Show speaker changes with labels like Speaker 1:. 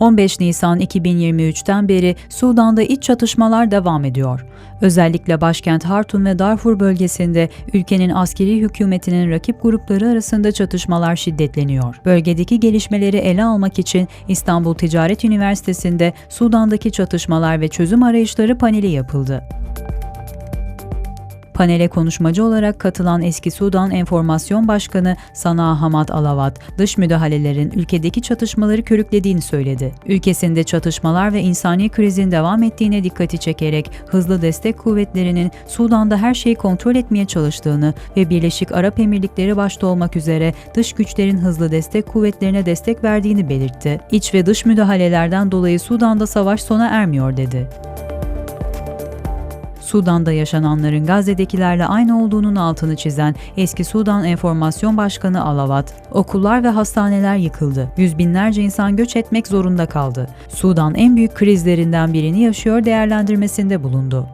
Speaker 1: 15 Nisan 2023'ten beri Sudan'da iç çatışmalar devam ediyor. Özellikle başkent Hartum ve Darfur bölgesinde ülkenin askeri hükümetinin rakip grupları arasında çatışmalar şiddetleniyor. Bölgedeki gelişmeleri ele almak için İstanbul Ticaret Üniversitesi'nde Sudan'daki çatışmalar ve çözüm arayışları paneli yapıldı. Panele konuşmacı olarak katılan eski Sudan Enformasyon Başkanı Sana Hamad Alavat, dış müdahalelerin ülkedeki çatışmaları körüklediğini söyledi. Ülkesinde çatışmalar ve insani krizin devam ettiğine dikkati çekerek hızlı destek kuvvetlerinin Sudan'da her şeyi kontrol etmeye çalıştığını ve Birleşik Arap Emirlikleri başta olmak üzere dış güçlerin hızlı destek kuvvetlerine destek verdiğini belirtti. İç ve dış müdahalelerden dolayı Sudan'da savaş sona ermiyor dedi. Sudan'da yaşananların Gazze'dekilerle aynı olduğunun altını çizen eski Sudan Enformasyon Başkanı Alavat, okullar ve hastaneler yıkıldı. Yüz binlerce insan göç etmek zorunda kaldı. Sudan en büyük krizlerinden birini yaşıyor değerlendirmesinde bulundu.